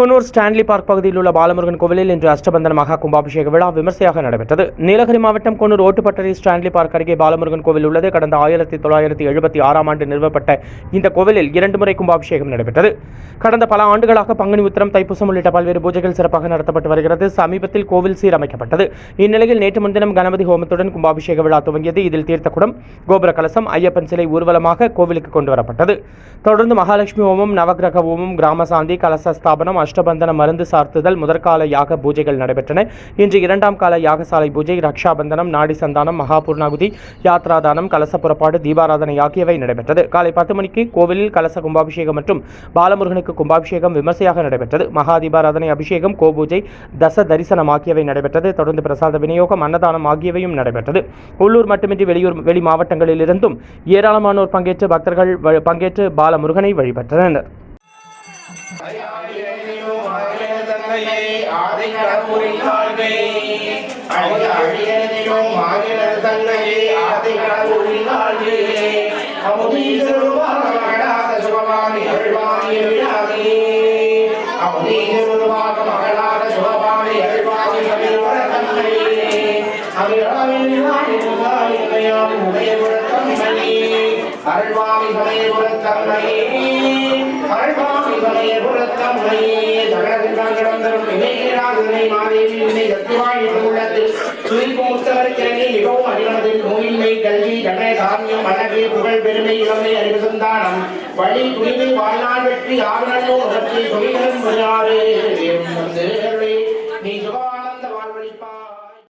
Coonoor Stanley park பகுதியில் உள்ள பாலமுருகன் கோவிலில் இன்று அஷ்டபந்தன மகா கும்பாபிஷேக விழா விமர்சையாக நடைபெற்றது. நீலகிரி மாவட்டம் குன்னூர் ஓட்டுப்பட்டறை ஸ்டான்லி பார்க் அருகே பாலமுருகன் கோவில் உள்ளது. கடந்த ஆயிரத்தி தொள்ளாயிரத்தி எழுபத்தி ஆறாம் ஆண்டு நிறுவப்பட்ட இந்த கோவிலில் இரண்டு முறை கும்பாபிஷேகம் நடைபெற்றது. கடந்த பல ஆண்டுகளாக பங்குனி உத்திரம் தைப்பூசம் உள்ளிட்ட பல்வேறு பூஜைகள் சிறப்பாக நடத்தப்பட்டு வருகிறது. சமீபத்தில் கோவில் சீரமைக்கப்பட்டது. இந்நிலையில் நேற்று முன்தினம் கணபதி ஹோமத்துடன் கும்பாபிஷேக விழா துவங்கியது. இதில் தீர்த்தக்குடம் கோபுர கலசம் ஐயப்பன் சிலை ஊர்வலமாக கோவிலுக்கு கொண்டு வரப்பட்டது. தொடர்ந்து மகாலட்சுமி ஹோமம் நவகிரக ஹோமம் கிராம சாந்தி கலச ஸ்தாபனம் அஷ்டபந்தன மருந்து சார்த்துதல் முதற்கால யாக பூஜைகள் நடைபெற்றன. இன்று இரண்டாம் கால யாகசாலை பூஜை ரக்ஷாபந்தனம் நாடி சந்தானம் மகாபூர்ணாகுதி யாத்ராதானம் கலச புறப்பாடு தீபாராதனை ஆகியவை நடைபெற்றது. காலை பத்து மணிக்கு கோவிலில் கலச கும்பாபிஷேகம் மற்றும் பாலமுருகனுக்கு கும்பாபிஷேகம் விமர்சையாக நடைபெற்றது. மகா தீபாராதனை அபிஷேகம் கோபூஜை தச தரிசனம் ஆகியவை நடைபெற்றது. தொடர்ந்து பிரசாத விநியோகம் அன்னதானம் ஆகியவையும் நடைபெற்றது. உள்ளூர் மட்டுமின்றி வெளியூர் வெளி மாவட்டங்களிலிருந்தும் ஏராளமானோர் பங்கேற்று பக்தர்கள் பங்கேற்று பாலமுருகனை வழிபட்டனர். தந்தையே ஆதி கடவுளின் அழிய அழியனையும் ஆகினர் தந்தையே ஆதி கடவுளின் அமுதீசருவாக மகளாக சுபமாமி அருள்வாமி விழாவே அமுதீசருவாக மகளாக சுபமாமி அருள்வாமி சமீப தந்தையே அமிழாவில் உதயம் உதயபுரத்தம்மையே அருள்வாமி சமயபுரத்தம்மையே அருள்வாமி சமயபுரத்தம்மையே சகலத்திற்காக கடந்தரும் இணையராஜனை மாதேவி உன்னை சத்தியமாய் உள்ளத்தில். துதிப்பு முத்தவருக்கிறனே மிகவும் அதிகமதில் நோயின்மை கல்வி தண்டனை சாமியம் அழகு புகழ் பெருமை இளமை அறிவு வழி துணிவு வாழ்நாள் வெற்றி ஆவணோ உலகத்தில் தொழிலும் வருகிறாரே